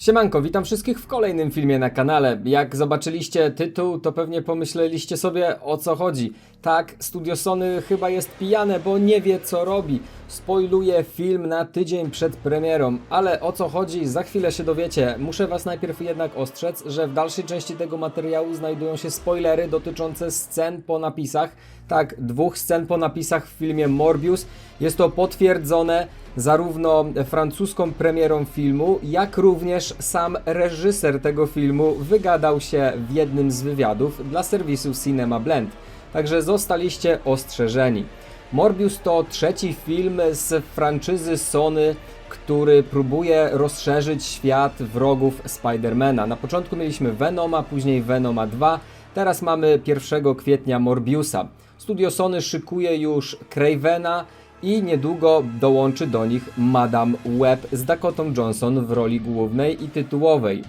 Siemanko, witam wszystkich w kolejnym filmie na kanale. Jak zobaczyliście tytuł, to pewnie pomyśleliście sobie o co chodzi. Tak, Studio Sony chyba jest pijane, bo nie wie co robi. Spoiluje film na tydzień przed premierą, ale o co chodzi, za chwilę się dowiecie. Muszę was najpierw jednak ostrzec, że w dalszej części tego materiału znajdują się spoilery dotyczące scen po napisach. Tak, dwóch scen po napisach w filmie Morbius. Jest to potwierdzone zarówno francuską premierą filmu, jak również sam reżyser tego filmu wygadał się w jednym z wywiadów dla serwisu Cinema Blend. Także zostaliście ostrzeżeni. Morbius to trzeci film z franczyzy Sony, który próbuje rozszerzyć świat wrogów Spidermana. Na początku mieliśmy Venoma, później Venoma 2, teraz mamy 1 kwietnia Morbiusa. Studio Sony szykuje już Cravena i niedługo dołączy do nich Madame Web z Dakotą Johnson w roli głównej i tytułowej.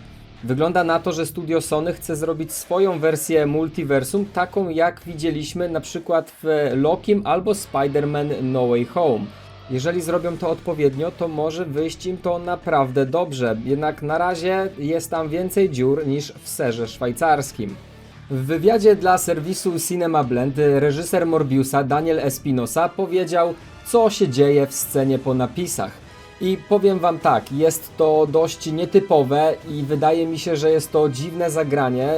Wygląda na to, że studio Sony chce zrobić swoją wersję multiversum, taką jak widzieliśmy na przykład w Lokim albo Spider-Man No Way Home. Jeżeli zrobią to odpowiednio, to może wyjść im to naprawdę dobrze, jednak na razie jest tam więcej dziur niż w serze szwajcarskim. W wywiadzie dla serwisu Cinema Blend reżyser Morbiusa Daniel Espinosa powiedział, co się dzieje w scenie po napisach. I powiem wam tak, jest to dość nietypowe i wydaje mi się, że jest to dziwne zagranie,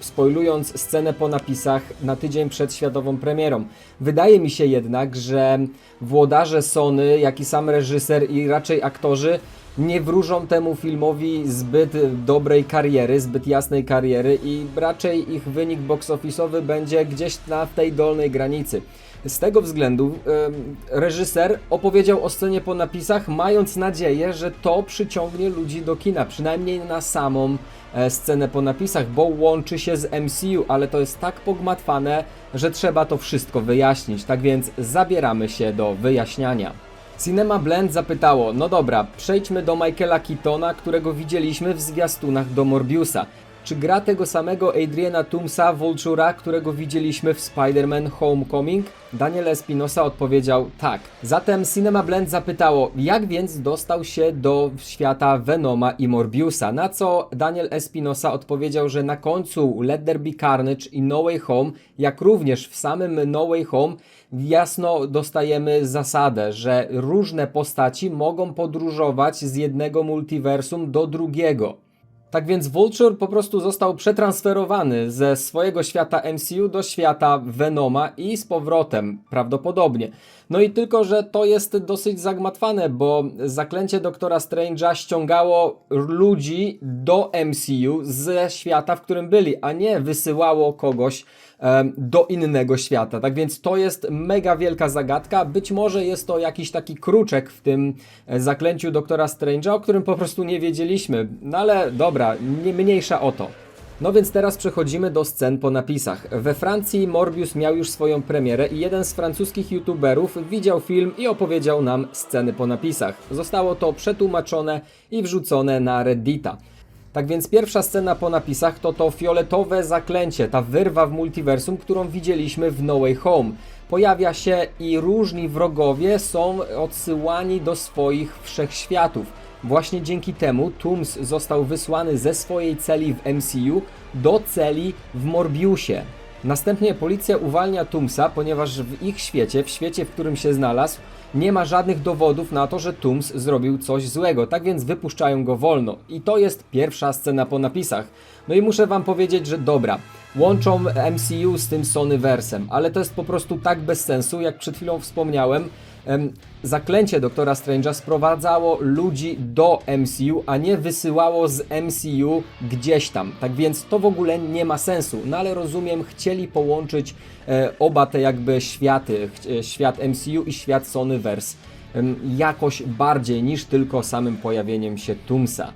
spoilując scenę po napisach na tydzień przed światową premierą. Wydaje mi się jednak, że włodarze Sony, jak i sam reżyser i raczej aktorzy nie wróżą temu filmowi zbyt dobrej kariery, zbyt jasnej kariery i raczej ich wynik box office'owy będzie gdzieś na tej dolnej granicy. Z tego względu reżyser opowiedział o scenie po napisach, mając nadzieję, że to przyciągnie ludzi do kina, przynajmniej na samą e, scenę po napisach, bo łączy się z MCU, ale to jest tak pogmatwane, że trzeba to wszystko wyjaśnić. Tak więc zabieramy się do wyjaśniania. Cinema Blend zapytało, no dobra, przejdźmy do Michaela Keatona, którego widzieliśmy w zwiastunach do Morbiusa. Czy gra tego samego Adriana Tumsa, Vulture'a, którego widzieliśmy w Spider-Man Homecoming? Daniel Espinosa odpowiedział tak. Zatem Cinema Blend zapytało, jak więc dostał się do świata Venoma i Morbiusa? Na co Daniel Espinosa odpowiedział, że na końcu Let There Be Carnage i No Way Home, jak również w samym No Way Home, jasno dostajemy zasadę, że różne postaci mogą podróżować z jednego multiversum do drugiego. Tak więc Vulture po prostu został przetransferowany ze swojego świata MCU do świata Venoma i z powrotem prawdopodobnie. No i tylko, że to jest dosyć zagmatwane, bo zaklęcie Doktora Strange'a ściągało ludzi do MCU ze świata, w którym byli, a nie wysyłało kogoś do innego świata. Tak więc to jest mega wielka zagadka. Być może jest to jakiś taki kruczek w tym e, zaklęciu Doktora Strange'a, o którym po prostu nie wiedzieliśmy. No ale dobra, nie mniejsza o to. No więc teraz przechodzimy do scen po napisach. We Francji Morbius miał już swoją premierę i jeden z francuskich youtuberów widział film i opowiedział nam sceny po napisach. Zostało to przetłumaczone i wrzucone na Reddita. Tak więc pierwsza scena po napisach to to fioletowe zaklęcie, ta wyrwa w multiversum, którą widzieliśmy w No Way Home. Pojawia się i różni wrogowie są odsyłani do swoich wszechświatów. Właśnie dzięki temu Tooms został wysłany ze swojej celi w MCU do celi w Morbiusie. Następnie policja uwalnia Toomsa, ponieważ w ich świecie, w świecie, w którym się znalazł, nie ma żadnych dowodów na to, że Tooms zrobił coś złego, tak więc wypuszczają go wolno. I to jest pierwsza scena po napisach. No i muszę wam powiedzieć, że dobra, łączą MCU z tym Sonyversem, ale to jest po prostu tak bez sensu, jak przed chwilą wspomniałem. Zaklęcie Doktora Strange'a sprowadzało ludzi do MCU, a nie wysyłało z MCU gdzieś tam. Tak więc to w ogóle nie ma sensu. No ale rozumiem, chcieli połączyć e, oba te jakby światy, e, świat MCU i świat Sonyverse jakoś bardziej niż tylko samym pojawieniem się Toomsa.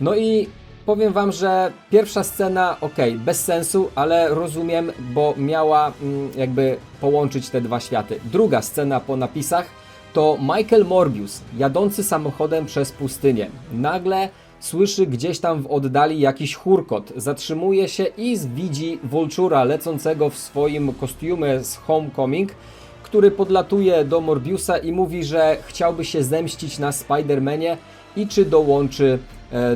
No i powiem wam, że pierwsza scena, ok, bez sensu, ale rozumiem, bo miała mm, jakby połączyć te dwa światy. Druga scena po napisach to Michael Morbius, jadący samochodem przez pustynię. Nagle słyszy gdzieś tam w oddali jakiś hurkot, zatrzymuje się i widzi Vultura lecącego w swoim kostiumie z Homecoming, który podlatuje do Morbiusa i mówi, że chciałby się zemścić na Spider-Manie i czy dołączy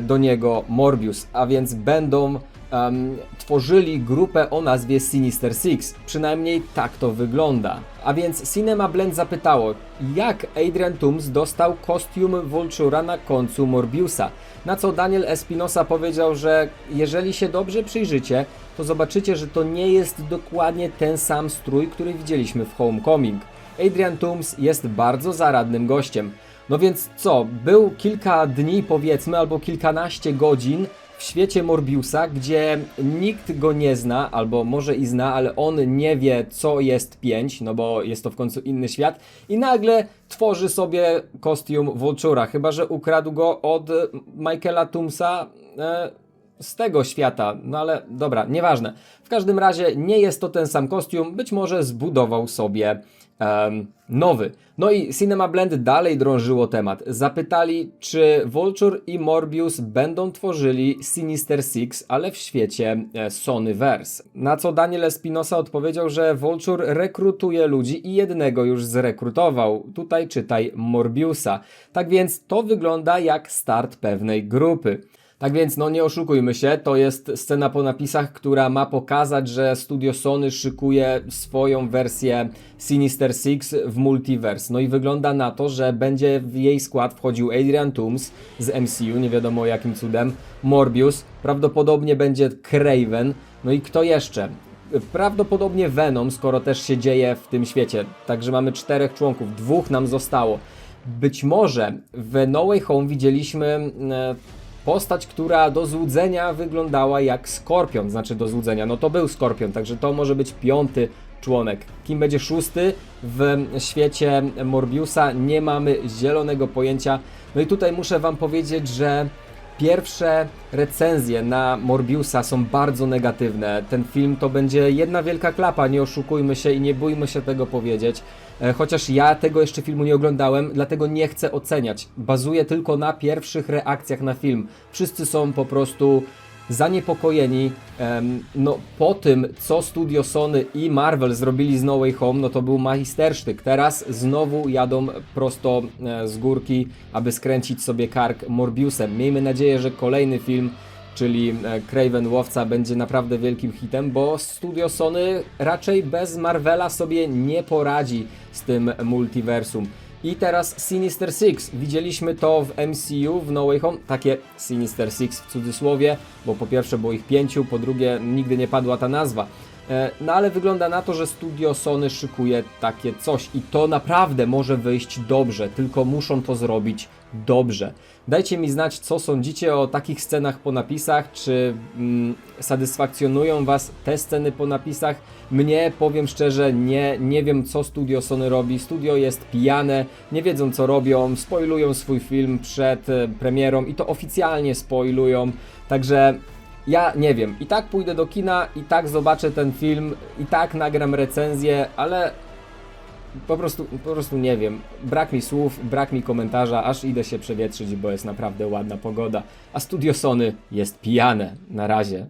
do niego Morbius, a więc będą em, tworzyli grupę o nazwie Sinister Six. Przynajmniej tak to wygląda. A więc Cinema Blend zapytało, jak Adrian Toomes dostał kostium Vulture'a na końcu Morbiusa. Na co Daniel Espinosa powiedział, że jeżeli się dobrze przyjrzycie, to zobaczycie, że to nie jest dokładnie ten sam strój, który widzieliśmy w Homecoming. Adrian Toomes jest bardzo zaradnym gościem. No więc co, był kilka dni powiedzmy, albo kilkanaście godzin w świecie Morbiusa, gdzie nikt go nie zna, albo może i zna, ale on nie wie, co jest 5, no bo jest to w końcu inny świat, i nagle tworzy sobie kostium Vulture'a, chyba że ukradł go od Michaela Toomsa. E, z tego świata, no ale dobra, nieważne. W każdym razie nie jest to ten sam kostium, być może zbudował sobie em, nowy. No i Cinema Blend dalej drążyło temat. Zapytali, czy Vulture i Morbius będą tworzyli Sinister Six, ale w świecie e, Sonyverse. Na co Daniel Espinosa odpowiedział, że Vulture rekrutuje ludzi i jednego już zrekrutował. Tutaj czytaj Morbiusa. Tak więc to wygląda jak start pewnej grupy. Tak więc, no nie oszukujmy się, to jest scena po napisach, która ma pokazać, że studio Sony szykuje swoją wersję Sinister Six w multiverse. No i wygląda na to, że będzie w jej skład wchodził Adrian Toomes z MCU, nie wiadomo jakim cudem, Morbius, prawdopodobnie będzie Craven, no i kto jeszcze? Prawdopodobnie Venom, skoro też się dzieje w tym świecie. Także mamy czterech członków, dwóch nam zostało. Być może w No Way Home widzieliśmy e, postać, która do złudzenia wyglądała jak Skorpion, znaczy do złudzenia, no to był Skorpion, także to może być piąty członek. Kim będzie szósty w świecie Morbiusa, nie mamy zielonego pojęcia. No i tutaj muszę Wam powiedzieć, że Pierwsze recenzje na Morbiusa są bardzo negatywne. Ten film to będzie jedna wielka klapa, nie oszukujmy się i nie bójmy się tego powiedzieć. E, Chociaż ja tego jeszcze filmu nie oglądałem, dlatego nie chcę oceniać. Bazuję tylko na pierwszych reakcjach na film. Wszyscy są po prostu zaniepokojeni. No, po tym, co studio Sony i Marvel zrobili z No Way Home, no to był magistersztyk. Teraz znowu jadą prosto e, z górki, aby skręcić sobie kark Morbiusem. Miejmy nadzieję, że kolejny film czyli e, Craven Łowca będzie naprawdę wielkim hitem, bo studio Sony raczej bez Marvela sobie nie poradzi z tym multiversum. I teraz Sinister Six. Widzieliśmy to w MCU, w No Way Home. Takie Sinister Six w cudzysłowie, bo po pierwsze było ich pięciu, po drugie nigdy nie padła ta nazwa. E, No ale wygląda na to, że studio Sony szykuje takie coś i to naprawdę może wyjść dobrze, tylko muszą to zrobić dobrze. Dajcie mi znać, co sądzicie o takich scenach po napisach, czy mm, satysfakcjonują Was te sceny po napisach. Mnie, powiem szczerze, nie, nie wiem co studio Sony robi. Studio jest pijane, nie wiedzą co robią, spoilują swój film przed e, premierą i to oficjalnie spoilują. Także ja nie wiem, i tak pójdę do kina, i tak zobaczę ten film, i tak nagram recenzję, ale po prostu, po prostu nie wiem. Brak mi słów, brak mi komentarza, aż idę się przewietrzyć, bo jest naprawdę ładna pogoda. A studio Sony jest pijane. Na razie.